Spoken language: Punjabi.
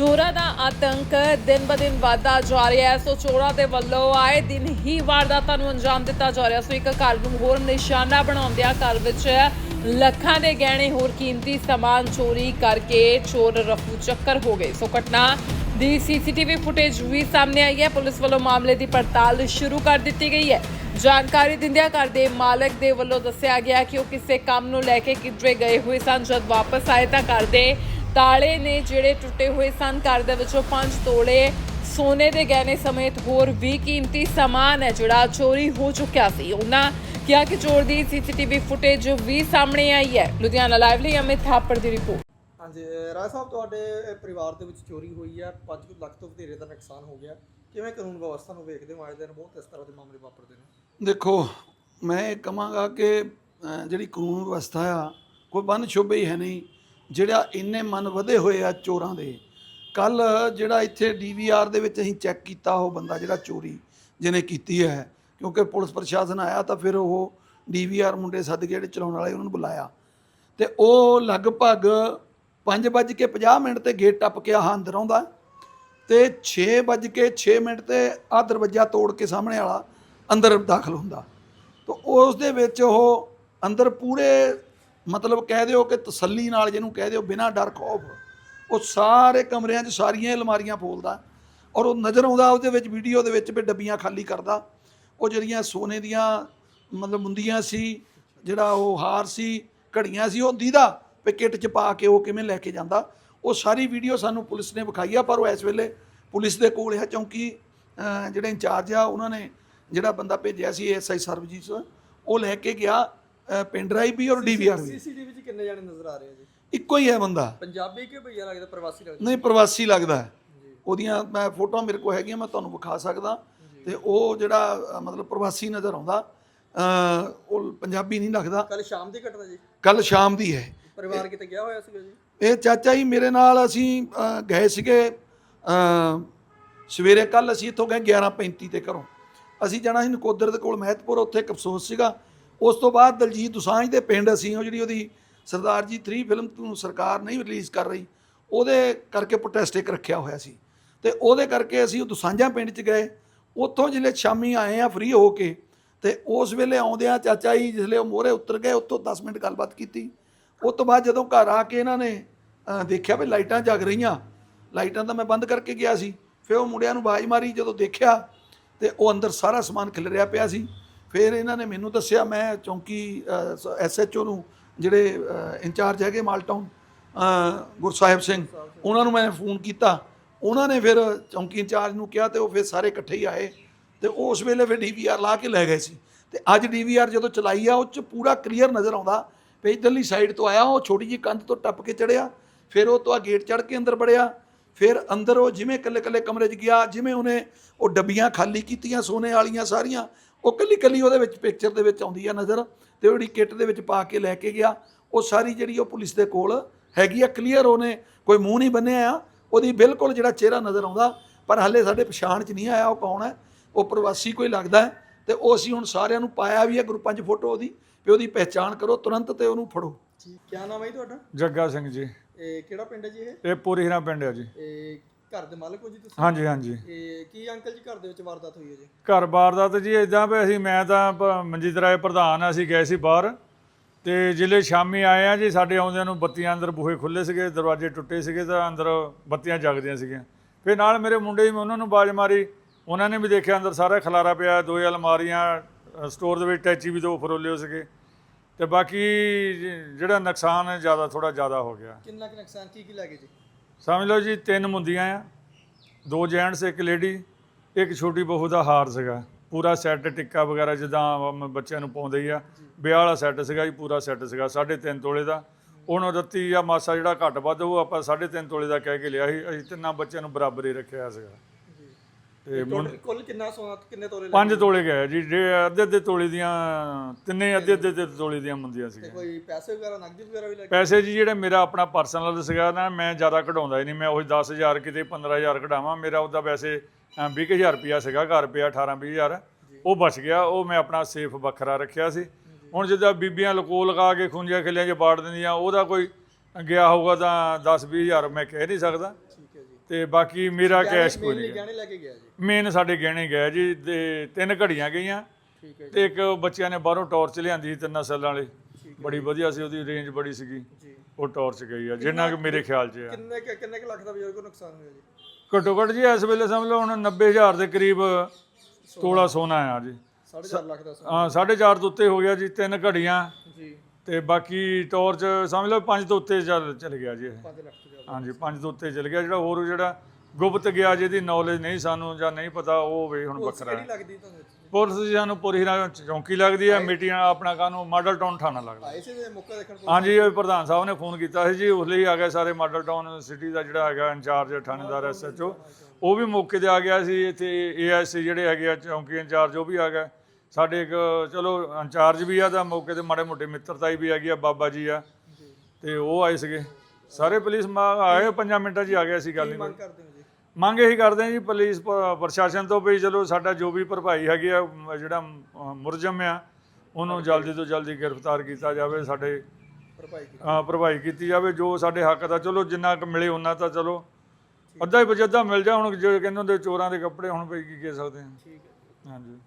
ਚੋਰਾਂ ਦਾ ਆਤੰਕ ਦਿਨ ਬ ਦਿਨ ਵਧਦਾ ਜਾ ਰਿਹਾ ਹੈ। ਸੋ ਚੋਰਾਂ ਦੇ ਵੱਲੋਂ ਆਏ ਦਿਨ ਹੀ ਵਾਰਦਾਤਾਂ ਨੂੰ ਅੰਜਾਮ ਦਿੱਤਾ ਜਾ ਰਿਹਾ। ਸੋ ਇੱਕ ਘਰ ਨੂੰ ਹੋਰ ਨਿਸ਼ਾਨਾ ਬਣਾਉਂਦਿਆਂ ਘਰ ਵਿੱਚ ਲੱਖਾਂ ਦੇ ਗਹਿਣੇ ਹੋਰ ਕੀਮਤੀ ਸਮਾਨ ਚੋਰੀ ਕਰਕੇ ਚੋਰ ਰਫੂ ਚੱਕਰ ਹੋ ਗਏ। ਸੋ ਘਟਨਾ ਦੀ ਸੀਸੀਟੀਵੀ ਫੁਟੇਜ ਵੀ ਸਾਹਮਣੇ ਆਈ ਹੈ। ਪੁਲਿਸ ਵੱਲੋਂ ਮਾਮਲੇ ਦੀ ਪੜਤਾਲ ਸ਼ੁਰੂ ਕਰ ਦਿੱਤੀ ਗਈ ਹੈ। ਜਾਣਕਾਰੀ ਦਿੰਦਿਆਂ ਘਰ ਦੇ ਮਾਲਕ ਦੇ ਵੱਲੋਂ ਦੱਸਿਆ ਗਿਆ ਕਿ ਉਹ ਕਿਸੇ ਕੰਮ ਨੂੰ ਲੈ ਕੇ ਕਿਧਰੇ ਗਏ ਹੋਏ ਸਨ। ਜਦ ਵਾਪਸ ਆਏ ਤਾਂ ਘਰ ਦੇ ਤਾਲੇ ਨੇ ਜਿਹੜੇ ਟੁੱਟੇ ਹੋਏ ਸਨ ਘਰ ਦੇ ਵਿੱਚੋਂ 5 ਤੋਲੇ ਸੋਨੇ ਦੇ ਗਹਿਣੇ ਸਮੇਤ ਹੋਰ ਵੀ ਕੀਮਤੀ ਸਮਾਨ ਹੈ ਜਿਹੜਾ ਚੋਰੀ ਹੋ ਚੁੱਕਿਆ ਸੀ। ਉਹਨਾਂ ਕਿਹਾ ਕਿ ਚੋਰ ਦੀ ਸੀਸੀਟੀਵੀ ਫੁਟੇਜ ਵੀ ਸਾਹਮਣੇ ਆਈ ਹੈ। ਲੁਧਿਆਣਾ ਲਾਈਵ ਲਈ ਅਮਿਤ ਥਾਪੜ ਦੀ ਰਿਪੋਰਟ। ਹਾਂਜੀ ਰਾਏ ਸਾਹਿਬ ਤੁਹਾਡੇ ਪਰਿਵਾਰ ਦੇ ਵਿੱਚ ਚੋਰੀ ਹੋਈ ਹੈ 5 ਲੱਖ ਤੋਂ ਵਧੇਰੇ ਦਾ ਨੁਕਸਾਨ ਹੋ ਗਿਆ। ਕਿਵੇਂ ਕਾਨੂੰਨ ਵਿਵਸਥਾ ਨੂੰ ਵੇਖਦੇ ਹੋ? ਆਏ ਦਿਨ ਬਹੁਤ ਇਸ ਤਰ੍ਹਾਂ ਦੇ ਮਾਮਲੇ ਵਾਪਰਦੇ ਨੇ। ਦੇਖੋ ਮੈਂ ਇਹ ਕਹਾਂਗਾ ਕਿ ਜਿਹੜੀ ਕਾਨੂੰਨ ਵਿਵਸਥਾ ਆ ਕੋਈ ਬੰਨ ਸ਼ੁਭੇ ਹੀ ਹੈ ਨਹੀਂ। ਜਿਹੜਾ ਇੰਨੇ ਮਨ ਵਧੇ ਹੋਏ ਆ ਚੋਰਾਂ ਦੇ। ਕੱਲ ਜਿਹੜਾ ਇੱਥੇ ਡੀਵੀਆਰ ਦੇ ਵਿੱਚ ਅਸੀਂ ਚੈੱਕ ਕੀਤਾ ਉਹ ਬੰਦਾ ਜਿਹੜਾ ਚੋਰੀ ਜਿਹਨੇ ਕੀਤੀ ਹੈ, ਕਿਉਂਕਿ ਪੁਲਿਸ ਪ੍ਰਸ਼ਾਸਨ ਆਇਆ ਤਾਂ ਫਿਰ ਉਹ ਡੀਵੀਆਰ ਮੁੰਡੇ ਸੱਦ ਕੇ ਜਿਹੜੇ ਚਲਾਉਣ ਵਾਲੇ ਉਹਨਾਂ ਨੂੰ ਬੁਲਾਇਆ। ਤੇ ਉਹ ਲਗਭਗ 5:50 ਮਿੰਟ ਤੇ ਗੇਟ ਟੱਪ ਕੇ ਆਹ ਅੰਦਰ ਆਉਂਦਾ ਤੇ 6:06 ਮਿੰਟ ਤੇ ਆ ਦਰਵਾਜ਼ਾ ਤੋੜ ਕੇ ਸਾਹਮਣੇ ਵਾਲਾ ਅੰਦਰ ਦਾਖਲ ਹੁੰਦਾ। ਤਾਂ ਉਸ ਦੇ ਵਿੱਚ ਉਹ ਅੰਦਰ ਪੂਰੇ ਮਤਲਬ ਕਹਿ ਦਿਓ ਕਿ ਤਸੱਲੀ ਨਾਲ ਜਿਹਨੂੰ ਕਹਿ ਦਿਓ, ਬਿਨਾਂ ਡਰ ਖੌਫ, ਉਹ ਸਾਰੇ ਕਮਰਿਆਂ 'ਚ ਸਾਰੀਆਂ ਅਲਮਾਰੀਆਂ ਫੋਲਦਾ ਔਰ ਉਹ ਨਜ਼ਰ ਆਉਂਦਾ ਉਹਦੇ ਵਿੱਚ, ਵੀਡੀਓ ਦੇ ਵਿੱਚ ਵੀ ਡੱਬੀਆਂ ਖਾਲੀ ਕਰਦਾ। ਉਹ ਜਿਹੜੀਆਂ ਸੋਨੇ ਦੀਆਂ ਮਤਲਬ ਮੁੰਦੀਆਂ ਸੀ, ਜਿਹੜਾ ਉਹ ਹਾਰ ਸੀ, ਘੜੀਆਂ ਸੀ, ਉਹ ਦੀਦਾ ਵੀ ਕਿੱਟ 'ਚ ਪਾ ਕੇ ਉਹ ਕਿਵੇਂ ਲੈ ਕੇ ਜਾਂਦਾ। ਉਹ ਸਾਰੀ ਵੀਡੀਓ ਸਾਨੂੰ ਪੁਲਿਸ ਨੇ ਵਿਖਾਈ ਆ, ਪਰ ਉਹ ਇਸ ਵੇਲੇ ਪੁਲਿਸ ਦੇ ਕੋਲ ਹੈ ਚੌਂਕੀ ਜਿਹੜੇ ਇੰਚਾਰਜ ਆ, ਉਹਨਾਂ ਨੇ ਜਿਹੜਾ ਬੰਦਾ ਭੇਜਿਆ ਸੀ ਐਸਆਈ ਸਰਬਜੀਤ ਉਹ ਲੈ ਕੇ ਗਿਆ। ਪਿੰਡ ਡਰਾਈਵ ਵੀ ਔਰ ਡੀਵੀਆਰ ਵੀ। ਸੀਸੀਟੀਵੀ 'ਚ ਕਿੰਨੇ ਜਾਣੇ ਨਜ਼ਰ ਆ ਰਹੇ ਆ ਜੀ? ਇੱਕੋ ਹੀ ਹੈ ਬੰਦਾ। ਪੰਜਾਬੀ ਕਿ ਭਈਆ ਲੱਗਦਾ ਪ੍ਰਵਾਸੀ ਲੱਗਦਾ? ਨਹੀਂ ਪ੍ਰਵਾਸੀ ਲੱਗਦਾ। ਉਹਦੀਆਂ ਮੈਂ ਫੋਟੋਆਂ ਮੇਰੇ ਕੋਲ ਹੈਗੀਆਂ ਮੈਂ ਤੁਹਾਨੂੰ ਵਿਖਾ ਸਕਦਾ। ਤੇ ਉਹ ਜਿਹੜਾ ਮਤਲਬ ਪ੍ਰਵਾਸੀ ਨਜ਼ਰ ਆਉਂਦਾ ਉਹ ਪੰਜਾਬੀ ਨਹੀਂ ਲੱਗਦਾ। ਕੱਲ ਸ਼ਾਮ ਦੀ ਘਟਨਾ ਜੀ? ਕੱਲ ਸ਼ਾਮ ਦੀ ਹੈ। ਪਰਿਵਾਰ ਕਿਤੇ ਗਿਆ ਹੋਇਆ ਸੀਗਾ ਜੀ? ਇਹ ਚਾਚਾ ਜੀ ਮੇਰੇ ਨਾਲ ਅਸੀਂ ਗਏ ਸੀਗੇ ਸਵੇਰੇ ਕੱਲ ਅਸੀਂ ਇੱਥੋਂ ਗਏ 11:35 ਤੇ ਘਰੋਂ। ਅਸੀਂ ਜਾਣਾ ਸੀ ਨਕੋਦਰ ਦੇ ਕੋਲ ਮਹਿਤਪੁਰ ਉੱਥੇ ਇੱਕ ਅਫਸੋਸ ਸੀਗਾ। ਉਸ ਤੋਂ ਬਾਅਦ ਦਲਜੀਤ ਦੁਸਾਂਝ ਦੇ ਪਿੰਡ ਅਸੀਂ ਉਹ ਜਿਹੜੀ ਉਹਦੀ ਸਰਦਾਰ ਜੀ 3 ਫਿਲਮ ਨੂੰ ਸਰਕਾਰ ਨਹੀਂ ਰਿਲੀਜ਼ ਕਰ ਰਹੀ, ਉਹਦੇ ਕਰਕੇ ਪ੍ਰੋਟੈਸਟ ਇੱਕ ਰੱਖਿਆ ਹੋਇਆ ਸੀ। ਤੇ ਉਹਦੇ ਕਰਕੇ ਅਸੀਂ ਉਹ ਦੁਸਾਂਝਾਂ ਪਿੰਡ 'ਚ ਗਏ, ਉੱਥੋਂ ਜਿਹੜੇ ਸ਼ਾਮੀ ਆਏ ਆ ਫ੍ਰੀ ਹੋ ਕੇ, ਤੇ ਉਸ ਵੇਲੇ ਆਉਂਦਿਆਂ ਚਾਚਾ ਜੀ ਜਿਸਲੇ ਉਹ ਮੋਹਰੇ ਉਤਰ ਗਏ, ਉੱਥੋਂ 10 ਮਿੰਟ ਗੱਲਬਾਤ ਕੀਤੀ। ਉਸ ਤੋਂ ਬਾਅਦ ਜਦੋਂ ਘਰ ਆ ਕੇ ਇਹਨਾਂ ਨੇ ਦੇਖਿਆ ਵੀ ਲਾਈਟਾਂ ਜਗ ਰਹੀਆਂ, ਲਾਈਟਾਂ ਤਾਂ ਮੈਂ ਬੰਦ ਕਰਕੇ ਗਿਆ ਸੀ, ਫਿਰ ਉਹ ਮੁੰਡਿਆਂ ਨੂੰ ਆਵਾਜ਼ ਮਾਰੀ, ਜਦੋਂ ਦੇਖਿਆ ਤੇ ਉਹ ਅੰਦਰ ਸਾਰਾ ਸਮਾਨ ਖਿਲਰਿਆ ਪਿਆ ਸੀ। ਫਿਰ ਇਹਨਾਂ ਨੇ ਮੈਨੂੰ ਦੱਸਿਆ ਮੈਂ ਚੌਂਕੀ ਐਸਐਚਓ ਨੂੰ ਜਿਹੜੇ ਇੰਚਾਰਜ ਹੈਗੇ ਮਾਲਟਾਊਨ ਅ, ਗੁਰਸਾਹਿਬ ਸਿੰਘ ਉਹਨਾਂ ਨੂੰ ਮੈਂ ਫੋਨ ਕੀਤਾ। ਉਹਨਾਂ ਨੇ ਫਿਰ ਚੌਂਕੀ ਇੰਚਾਰਜ ਨੂੰ ਕਿਹਾ ਤੇ ਉਹ ਫਿਰ ਸਾਰੇ ਇਕੱਠੇ ਹੀ ਆਏ ਤੇ ਉਸ ਵੇਲੇ ਫਿਰ ਡੀਵੀਆਰ ਲਾ ਕੇ ਲੈ ਗਏ ਸੀ। ਤੇ ਅੱਜ ਡੀਵੀਆਰ ਜਦੋਂ ਚਲਾਈ ਆ ਉਹ ਚ ਪੂਰਾ ਕਲੀਅਰ ਨਜ਼ਰ ਆਉਂਦਾ ਵੀ ਇੱਧਰਲੀ ਸਾਈਡ ਤੋਂ ਆਇਆ ਉਹ ਛੋਟੀ ਜਿਹੀ ਕੰਧ ਤੋਂ ਟੱਪ ਕੇ ਚੜਿਆ ਫਿਰ ਉਹ ਤੋਂ ਆ ਗੇਟ ਚੜ੍ਹ ਕੇ ਅੰਦਰ ਵੜਿਆ ਫਿਰ ਅੰਦਰ ਉਹ ਜਿਵੇਂ ਇਕੱਲੇ ਇਕੱਲੇ ਕਮਰੇ 'ਚ ਗਿਆ ਜਿਵੇਂ ਉਹਨੇ ਉਹ ਡੱਬੀਆਂ ਖਾਲੀ ਕੀਤੀਆਂ ਸੋਨੇ ਵਾਲੀਆਂ ਸਾਰੀਆਂ ਉਹ ਕੱਲੀ ਕੱਲੀ ਉਹਦੇ ਵਿੱਚ ਪਿਕਚਰ ਦੇ ਵਿੱਚ ਆਉਂਦੀ ਆ ਨਜ਼ਰ ਤੇ ਉਹ ਜਿਹੜੀ ਕਿੱਟ ਦੇ ਵਿੱਚ ਪਾ ਕੇ ਲੈ ਕੇ ਗਿਆ ਉਹ ਸਾਰੀ ਜਿਹੜੀ ਉਹ ਪੁਲਿਸ ਦੇ ਕੋਲ ਹੈਗੀ ਆ ਕਲੀਅਰ ਉਹਨੇ ਕੋਈ ਮੂੰਹ ਨਹੀਂ ਬੰਨਿਆ ਆ ਉਹਦੀ ਬਿਲਕੁਲ ਜਿਹੜਾ ਚਿਹਰਾ ਨਜ਼ਰ ਆਉਂਦਾ ਪਰ ਹੱਲੇ ਸਾਡੇ ਪਛਾਣ 'ਚ ਨਹੀਂ ਆਇਆ ਉਹ ਕੌਣ ਹੈ ਉਹ ਪ੍ਰਵਾਸੀ ਕੋਈ ਲੱਗਦਾ ਹੈ ਤੇ ਉਹ ਅਸੀਂ ਹੁਣ ਸਾਰਿਆਂ ਨੂੰ ਪਾਇਆ ਵੀ ਹੈ ਗਰੁੱਪਾਂ 'ਚ ਫੋਟੋ ਉਹਦੀ ਵੀ ਉਹਦੀ ਪਹਿਚਾਣ ਕਰੋ ਤੁਰੰਤ ਤੇ ਉਹਨੂੰ ਫੜੋ। ਜੀ ਕੀ ਨਾਮ ਹੈ ਜੀ ਤੁਹਾਡਾ? ਜੱਗਾ ਸਿੰਘ ਜੀ। ਇਹ ਕਿਹੜਾ ਪਿੰਡ ਹੈ ਜੀ ਇਹ? ਇਹ ਪੂਰੀ ਹੀਰਾ ਪਿੰਡ ਹੈ ਜੀ। ਇਹ ਘਰ ਦੇ ਮਾਲਕ ਹੋ ਜੀ ਤੁਸੀਂ? ਹਾਂਜੀ ਹਾਂਜੀ। ਇਹ ਕੀ ਅੰਕਲ ਜੀ ਘਰ ਦੇ ਵਿੱਚ ਵਾਰਦਾਤ ਹੋਈ ਹੈ ਜੀ? ਘਰ-ਬਾਰ ਦਾ ਤਾਂ ਜੀ ਇਦਾਂ ਵੀ ਅਸੀਂ ਮੈਂ ਤਾਂ ਪ- ਮਨਜੀਤ ਰਾਏ ਪ੍ਰਧਾਨ ਆ ਅਸੀਂ ਗਏ ਸੀ ਬਾਹਰ। ਤੇ ਜਿਲੇ ਸ਼ਾਮੀ ਆਏ ਆ ਜੀ ਸਾਡੇ ਆਉਂਦਿਆਂ ਨੂੰ ਬੱਤੀਆਂ ਅੰਦਰ ਬੂਹੇ ਖੁੱਲੇ ਸੀਗੇ ਦਰਵਾਜ਼ੇ ਟੁੱਟੇ ਸੀਗੇ ਤਾਂ ਅੰਦਰ ਬੱਤੀਆਂ ਜਗਦੀਆਂ ਸੀਗੀਆਂ। ਫਿਰ ਨਾਲ ਮੇਰੇ ਮੁੰਡੇ ਵੀ ਮੈਂ ਉਹਨਾਂ ਨੂੰ ਬਾਜ਼ ਮਾਰੀ। ਉਹਨਾਂ ਨੇ ਵੀ ਦੇਖਿਆ ਅੰਦਰ ਸਾਰਾ ਖਲਾਰਾ ਪਿਆ ਦੋ ਅਲਮਾਰੀਆਂ ਅ, ਸਟੋਰ ਦੇ ਵਿੱਚ ਟੈਚੀ ਵੀ ਦੋ ਫਰੋਲੇ ਹੋ ਸੀਗੇ। ਤੇ ਬਾਕੀ ਜ- ਜਿਹੜਾ ਨੁਕਸਾਨ ਹੈ ਜ਼ਿਆਦਾ ਥੋੜਾ ਜ਼ਿਆਦਾ ਹੋ ਗਿਆ। ਕਿੰਨਾ ਕੁ ਨੁਕਸਾਨ ਕੀ ਕੀ ਲੱਗੇ ਜੀ? ਸਮਝ ਲਓ ਜੀ, ਤਿੰਨ ਮੁੰਦੀਆਂ ਆ, ਦੋ ਜੈਂਟਸ ਇੱਕ ਲੇਡੀ ਇੱਕ ਛੋਟੀ ਬਹੂ ਦਾ ਹਾਰ ਸੀਗਾ। ਪੂਰਾ ਸੈੱਟ ਟਿੱਕਾ ਵਗੈਰਾ ਜਿੱਦਾਂ ਬੱਚਿਆਂ ਨੂੰ ਪਾਉਂਦੇ ਹੀ ਆ। ਵਿਆਹ ਵਾਲਾ ਸੈੱਟ ਸੀਗਾ ਜੀ, ਪੂਰਾ ਸੈੱਟ ਸੀਗਾ 3.5 ਤੋਲੇ ਦਾ। ਉਹਨੂੰ ਰੱਤੀ ਜਾਂ ਮਾਸਾ ਜਿਹੜਾ ਘੱਟ ਵੱਧ, ਉਹ ਆਪਾਂ 3.5 ਤੋਲੇ ਦਾ ਕਹਿ ਕੇ ਲਿਆ ਸੀ, ਅਸੀਂ ਤਿੰਨਾਂ ਬੱਚਿਆਂ ਨੂੰ ਬਰਾਬਰ ਹੀ ਰੱਖਿਆ ਸੀਗਾ। ਤੇ ਮੁੰ- ਟੋਟਲ ਕੁੱਲ ਕਿੰਨਾ ਸੋਨਾ ਕਿੰਨੇ ਤੋਲੇ ਲੱਗੇ? ਪੰਜ ਤੋਲੇ ਗਏ ਜੀ ਜੇ ਅੱਧੇ ਅੱਧੇ ਤੋਲੇ ਦੀਆਂ ਤਿੰਨੇ ਅੱਧੇ ਅੱਧੇ ਅੱਧੇ ਤੋਲੇ ਦੀਆਂ ਮੁੰਦੀਆਂ ਸੀਗੀਆਂ। ਕੋਈ ਪੈਸੇ ਵਗੈਰਾ ਨਕਦੀ ਵਗੈਰਾ ਵੀ ਲੱਗੇ? ਪੈਸੇ ਜੀ ਜਿਹੜੇ ਮੇਰਾ ਆਪਣਾ ਪਰਸਨਲ ਸੀਗਾ ਨਾ ਮੈਂ ਜ਼ਿਆਦਾ ਕਢਾਉਂਦਾ ਹੀ ਨਹੀਂ ਮੈਂ ਉਹੀ 10000 ਕਿਤੇ 15000 ਕਢਾਵਾਂ ਮੇਰਾ ਉਹਦਾ ਵੈਸੇ ਅ, 20000 ਰੁਪਿਆ ਸੀਗਾ ਘਰ ਪਿਆ 18 20000 ਉਹ ਬਚ ਗਿਆ ਉਹ ਮੈਂ ਆਪਣਾ ਸੇਫ ਵੱਖਰਾ ਰੱਖਿਆ ਸੀ। ਹੁਣ ਜਿੱਦਾਂ ਬੀਬੀਆਂ ਲਕੋ ਲਗਾ ਕੇ ਖੁੰਝਿਆ ਖਿਲਿਆਂ 'ਚ ਬਾੜ ਦਿੰਦੀਆਂ ਉਹਦਾ ਕੋਈ ਗਿਆ ਹੋਊਗਾ ਤਾਂ 10 20000 ਮੈਂ ਕਹਿ ਨਹੀਂ ਸਕਦਾ। ਤੇ ਬਾਕੀ ਮੇਰਾ ਕੈਸ਼ ਕੋਈ ਨਹੀਂ ਗਹਿਣੇ ਲੈ ਕੇ ਗਿਆ ਜੀ? ਮੇਨ ਸਾਡੇ ਗਹਿਣੇ ਗਏ ਜੀ ਤੇ ਤਿੰਨ ਘੜੀਆਂ ਗਈਆਂ। ਠੀਕ ਹੈ ਜੀ। ਤੇ ਇੱਕ ਬੱਚਿਆਂ ਨੇ ਬਾਹਰੋਂ ਟਾਰਚ ਲਿਆਂਦੀ ਸੀ ਤਿੰਨਾਂ ਸੈੱਲਾਂ ਵਾਲੀ। ਬੜੀ ਵਧੀਆ ਸੀ ਉਹਦੀ ਰੇਂਜ ਬੜੀ ਸੀਗੀ। ਜੀ। ਉਹ ਟਾਰਚ ਗਈ ਆ ਜਿੰਨਾ ਕਿ ਮੇਰੇ ਖਿਆਲ 'ਚ ਆ। ਕਿੰਨੇ ਕੁ- ਕਿੰਨੇ ਕੁ ਲੱਖ ਦਾ ਬਜ਼ੁਰਗ ਨੂੰ ਨੁਕਸਾਨ ਹੋਇਆ ਜੀ? ਘੱਟੋ ਘੱਟ ਜੀ ਇਸ ਵੇਲੇ ਸਮਝ ਲਓ ਹੁਣ 90000 ਦੇ ਕਰੀਬ ਤੋਲਾ ਸੋਨਾ। ਆ ਜੀ। 4.5 ਲੱਖ ਦਾ ਹਾਂ 4.5 ਤੋਂ ਉੱਤੇ ਹੋ ਗਿਆ ਜੀ ਤਿੰਨ ਘੜੀਆਂ। ਜੀ। ਤੇ ਬਾਕੀ ਟਾਰਚ ਸਮਝ ਲਓ 5 ਤੋਂ ਉੱਤੇ ਚੱਲ ਚਲ ਗਿਆ ਜੀ ਇਹ। 5 ਲੱਖ। ਹਾਂਜੀ 5 ਤੋਂ ਉੱਤੇ ਚਲ ਗਿਆ ਜਿਹੜਾ ਹੋਰ ਜਿਹੜਾ ਗੁਪਤ ਗਿਆ ਜਿਹਦੀ ਨੌਲੇਜ ਨਹੀਂ ਸਾਨੂੰ ਜਾਂ ਨਹੀਂ ਪਤਾ ਉਹ ਵੇ ਹੁਣ ਪੁਲਿਸ ਵੱਖਰਾ ਕਿਹੜੀ ਹੈ ਲੱਗਦੀ ਤੁਹਾਨੂੰ ਇੱਥੇ? ਪੁਲਿਸ ਜੀ ਸਾਨੂੰ ਪੁਰੀ ਨਾਲ ਚੌਂਕੀ ਲੱਗਦੀ ਹੈ ਮੀਟੀਆਂ ਆਪਣਾ ਕਾਨੂੰ ਮਾਡਲ ਟਾਊਨ ਥਾਣਾ ਲੱਗਦਾ। ਆਏ ਸੀ ਤੇ ਮੌਕਾ ਦੇਖਣ ਪੁਲਿਸ ਹਾਂਜੀ ਇਹ ਪ੍ਰਧਾਨ ਸਾਹਿਬ ਨੇ ਫੋਨ ਕੀਤਾ ਸੀ ਜੀ ਉਸ ਲਈ ਆ ਗਏ ਸਾਰੇ ਮਾਡਲ ਟਾਊਨ ਸਿਟੀ ਦਾ ਜਿਹੜਾ ਹੈਗਾ ਇੰਚਾਰਜ ਥਾਣੇਦਾਰ ਐਸਐਚਓ ਉਹ ਵੀ ਮੌਕੇ ਤੇ ਆ ਗਿਆ ਸੀ ਇੱਥੇ ਏਐਸਸੀ ਜਿਹੜੇ ਹੈਗੇ ਆ ਚੌਂਕੀ ਇੰਚਾਰਜ ਉਹ ਵੀ ਆ ਗਏ। ਸਾਡੇ ਇੱਕ ਚਲੋ ਇੰਚਾਰਜ ਵੀ ਆ ਤਾਂ ਮੌਕੇ ਤੇ ਮਾੜੇ ਮੋਟੇ ਮਿੱਤਰਤਾਈ ਵੀ ਹੈਗੀ ਆ ਬਾਬਾ ਜੀ ਆ। ਤੇ ਉਹ ਆਏ ਸੀਗੇ। ਸਾਰੇ ਪੁਲਿਸ ਮਾ- ਆਏ 5 ਮਿੰਟਾਂ 'ਚ ਹੀ ਆ ਗਿਆ ਸੀ ਗੱਲ ਨਹੀਂ ਮੰਗ ਕਰਦੇ ਹੋ ਜੀ? ਮੰਗ ਇਹੀ ਕਰਦੇ ਹਾਂ ਜੀ ਪੁਲਿਸ ਪ- ਪ੍ਰਸ਼ਾਸਨ ਤੋਂ ਵੀ ਚਲੋ ਸਾਡਾ ਜੋ ਵੀ ਭਰਪਾਈ ਹੈਗੀ ਆ ਮ- ਜਿਹੜਾ ਅ, ਮੁਲਜ਼ਮ ਆ ਉਹਨੂੰ ਜਲਦੀ ਤੋਂ ਜਲਦੀ ਗ੍ਰਿਫਤਾਰ ਕੀਤਾ ਜਾਵੇ ਸਾਡੇ ਭਰਪਾਈ ਕੀਤੀ। ਅ, ਭਰਪਾਈ ਕੀਤੀ ਜਾਵੇ ਜੋ ਸਾਡੇ ਹੱਕ ਦਾ ਚਲੋ ਜਿੰਨਾ ਕੁ ਮਿਲੇ ਉਹਨਾਂ ਤਾਂ ਚਲੋ। ਅੱਧਾ ਹੀ ਬਜਦਾ ਮਿਲ ਜਾ ਹੁਣ ਜੇ ਕਹਿੰਦੇ ਹੁੰਦੇ ਚੋਰਾਂ ਦੇ ਕੱਪੜੇ ਹੁਣ ਪਈ ਕੀ ਕਹਿ ਸਕਦੇ ਹਾਂ। ਠੀਕ ਹੈ। ਹਾਂਜੀ।